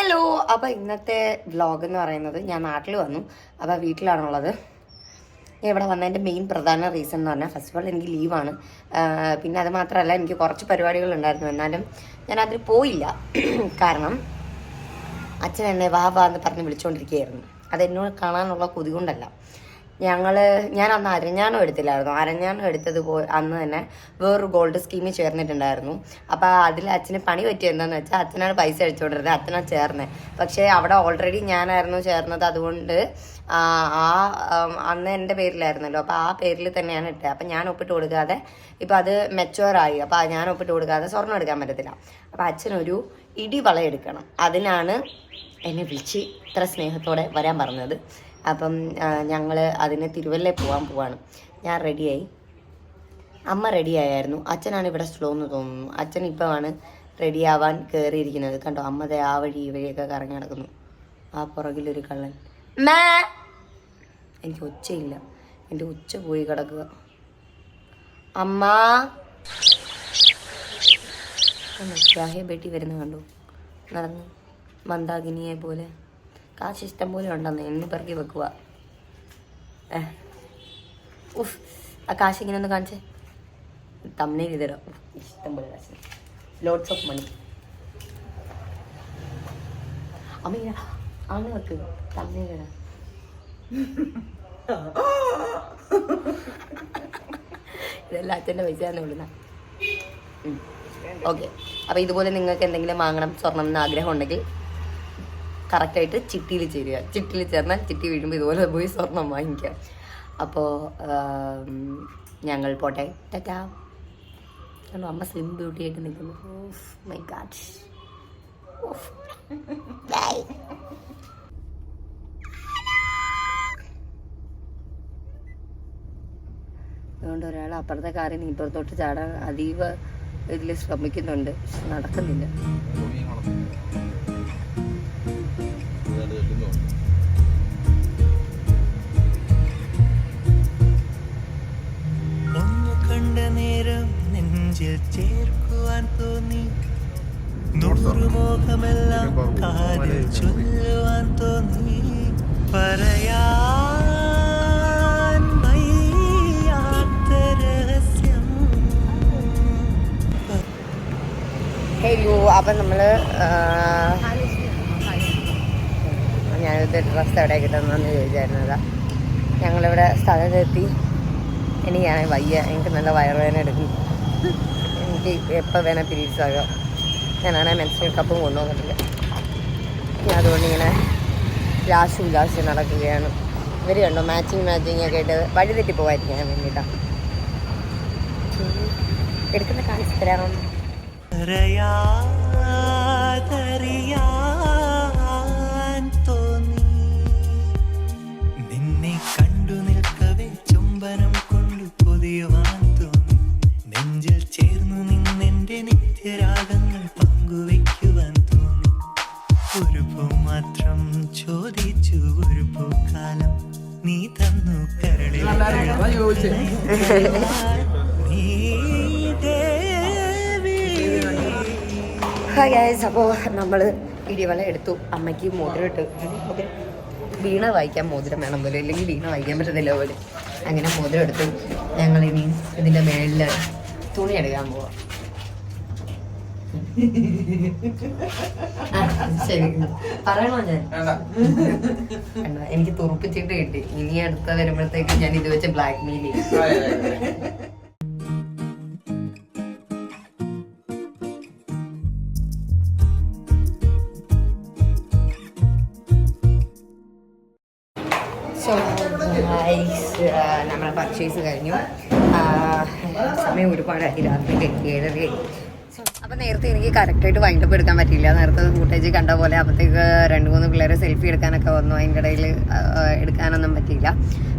Hello അപ്പോൾ ഇന്നത്തെ vlog എന്ന് പറയുന്നത് ഞാൻ നാട്ടിൽ വന്നു. അപ്പോൾ വീട്ടിലാണുള്ളത്. ഞാൻ ഇവിടെ വന്നതിന്റെ മെയിൻ പ്രധാന റീസൺ എന്ന് പറഞ്ഞാൽ ഫസ്റ്റ് ഓഫ് ഓൾ എനിക്ക് ലീവാണ് പിന്നെ അത് മാത്രമല്ല എനിക്ക് കുറച്ച് പരിപാടികൾ ഉണ്ടായിരുന്നു. എന്നാലും ഞാൻ അതിൽ പോയില്ല. കാരണം അച്ഛൻ എന്നെ വാ വാ എന്ന് പറഞ്ഞ് വിളിച്ചുകൊണ്ടിരിക്കുകയായിരുന്നു അത് എന്നോട് കാണാനുള്ള കൊതി കൊണ്ടല്ല. ഞങ്ങൾ ഞാൻ അന്ന് അരഞ്ഞാണം എടുത്തില്ലായിരുന്നു. അരഞ്ഞാണം എടുത്തത് പോ അന്ന് തന്നെ വേറൊരു ഗോൾഡ് സ്കീമിൽ ചേർന്നിട്ടുണ്ടായിരുന്നു. അപ്പോൾ അതിൽ അച്ഛന് പണി പറ്റിയത് എന്താണെന്ന് വെച്ചാൽ അച്ഛനാണ് പൈസ അടിച്ചുകൊണ്ടിരുന്നത് അച്ഛനാണ് ചേർന്നത് പക്ഷേ അവിടെ ഓൾറെഡി ഞാനായിരുന്നു ചേർന്നത്. അതുകൊണ്ട് ആ അന്ന് എന്റെ പേരിലായിരുന്നല്ലോ. അപ്പോൾ ആ പേരിൽ തന്നെയാണ് ഇട്ടത് അപ്പം ഞാൻ ഒപ്പിട്ട് കൊടുക്കാതെ ഇപ്പം അത് മെച്ചുവറായി അപ്പോൾ ഞാൻ ഒപ്പിട്ട് കൊടുക്കാതെ സ്വർണം എടുക്കാൻ പറ്റത്തില്ല. അപ്പോൾ അച്ഛനൊരു ഇടി എടുക്കണം അതിനാണ് എന്നെ വിളിച്ച് ഇത്ര സ്നേഹത്തോടെ വരാൻ പറഞ്ഞത്. അപ്പം ഞങ്ങൾ അതിന് തിരുവല്ലേ പോകാൻ പോവാണ്. ഞാൻ റെഡിയായി. അമ്മ റെഡി ആയായിരുന്നു അച്ഛനാണ് ഇവിടെ സ്ലോ എന്ന് തോന്നുന്നു. അച്ഛൻ ഇപ്പോഴാണ് റെഡിയാവാൻ കയറിയിരിക്കുന്നത് കണ്ടോ അമ്മതെ ആ വഴി ഈ വഴിയൊക്കെ കറങ്ങി നടക്കുന്നു. ആ പുറകിലൊരു കള്ളൻ. മേ! എനിക്ക് ഒച്ചയില്ല. എന്റെ ഉച്ച പോയി കിടക്കുക. അമ്മ! ഷാഹിയ ബേട്ടി വരുന്ന കണ്ടു? നടന്ന് മന്ദാകിനിയെ പോലെ. കാശ് ഇഷ്ടം പോലെ ഉണ്ടെന്ന് എണ്ണി പെറുക്കി വെക്കുക ഉഫ്. ആ കാശ് ഇങ്ങനെ ഒന്ന് കാണിച്ചേ. തമ്മിൽ ഇതരാം. ഇഷ്ടം പോലെ കാശ്. ലോഡ്സ് ഓഫ് മണി അമ്മ അങ്ങനെ വെക്ക് തമ്മനെ ഇതെല്ലാം അച്ഛന്റെ പൈസയാന്ന് വിടുന്ന ഓക്കെ. അപ്പോൾ ഇതുപോലെ നിങ്ങൾക്ക് എന്തെങ്കിലും വാങ്ങണം സ്വർണം എന്ന് ആഗ്രഹം ഉണ്ടെങ്കിൽ കറക്റ്റായിട്ട് ചിട്ടിയിൽ ചേരുക. ചിട്ടിയിൽ ചേർന്നാൽ ചിട്ടി വീഴുമ്പോൾ ഇതുപോലെ പോയി സ്വർണം വാങ്ങിക്കാം. അപ്പോൾ ഞങ്ങൾ പോട്ടെ. ടാറ്റാ. കാരണം അമ്മ സ്ലിം ബ്യൂട്ടി ആയിട്ട് നിൽക്കുന്നു. Of my God. ബൈ. അതുകൊണ്ട് ഒരാൾ അപ്പുറത്തെ കാറിൽ നിന്ന് ഇപ്പുറത്തോട്ട് ചാടാൻ അതീവ ഇതിൽ ശ്രമിക്കുന്നുണ്ട്. പക്ഷെ നടക്കുന്നില്ല. ചേർക്കുവാൻ തോന്നി. നൂറ് മോഹമെല്ലാം കാതിൽ ചൊല്ലുവാൻ തോന്നി. പറയാ അപ്പം നമ്മൾ ഞാനിത് ഡ്രസ്സ് എവിടെ കിട്ടുന്നതെന്ന് ചോദിച്ചായിരുന്നതാ. ഞങ്ങളിവിടെ സ്ഥലത്തെത്തി. എനിക്കാണെങ്കിൽ വയ്യ. എനിക്ക് നല്ല വയറുവേദന എടുക്കും എനിക്ക് എപ്പോൾ വേണേൽ പീരീഡ്സ് ആകാം. ഞാനാണെ മെൻസിനൽ കപ്പും കൊണ്ടുവന്നിട്ടില്ല ഞാൻ അതുകൊണ്ട് ഇങ്ങനെ ലാശും ലാശും നടക്കുകയാണ്. ഇവർ കണ്ടോ മാച്ചിങ് മാച്ചിങ് ഒക്കെ ആയിട്ട് വഴി തെറ്റി പോകാതിരിക്കാൻ വേണ്ടിയിട്ടാണ് എടുക്കുന്ന കാണിച്ചു തരാറുണ്ട് നീ തന്നു കരളിൽ നീ ഗൈസ് ഇടിവള എടുത്തു. അമ്മയ്ക്ക് മോതിരം ഇട്ട്. വീണ വായിക്കാൻ മോതിരം വേണം പോലെ അല്ലെങ്കിൽ വീണ വായിക്കാൻ പറ്റത്തില്ല പോലെ. അങ്ങനെ മോതിരം എടുത്തു. ഞങ്ങൾ ഇനി ഇതിന്റെ മേളിൽ തുണി എടുക്കാൻ പോവാം. ശരി. പറയണോ ഞാൻ എനിക്ക് തുറപ്പിച്ചിട്ട് കിട്ടി. ഇനി അടുത്ത വരുമ്പോഴത്തേക്ക് ഞാൻ ഇത് വെച്ച് ബ്ലാക്ക് മെയിൽ ചെയ്യും നമ്മളെ പർച്ചേസ് കഴിഞ്ഞു. സമയം ഒരുപാടായി. രാത്രി ഏഴരയായി. അപ്പം നേരത്തെ എനിക്ക് കറക്റ്റായിട്ട് വൈൻഡ് അപ്പ് എടുക്കാൻ പറ്റിയില്ല. നേരത്തെ ഫൂട്ടേജ് കണ്ട പോലെ അപ്പോഴത്തേക്ക് രണ്ട് മൂന്ന് പിള്ളേരെ സെൽഫി എടുക്കാനൊക്കെ വന്നു. അതിന്റെ ഇടയിൽ എടുക്കാനൊന്നും പറ്റിയില്ല.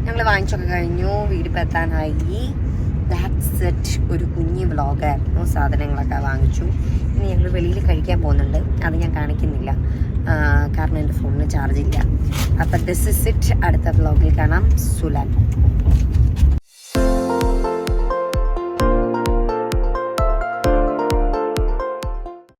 ഞങ്ങൾ വാങ്ങിച്ചൊക്കെ കഴിഞ്ഞു. വീടിപ്പോൾ എത്താനായി. ഇറ്റ് ഒരു കുഞ്ഞ് വ്ളോഗായിരുന്നു. സാധനങ്ങളൊക്കെ വാങ്ങിച്ചു. ഇനി ഞങ്ങൾ വെളിയിൽ കഴിക്കാൻ പോകുന്നുണ്ട്. അത് ഞാൻ കാണിക്കുന്നില്ല. കാരണം എന്റെ ഫോണിന് ചാർജ് ഇല്ല. അപ്പം ദിസ് ഇസ് ഇറ്റ് അടുത്ത വ്ളോഗിൽ കാണാം. സുലാൻ.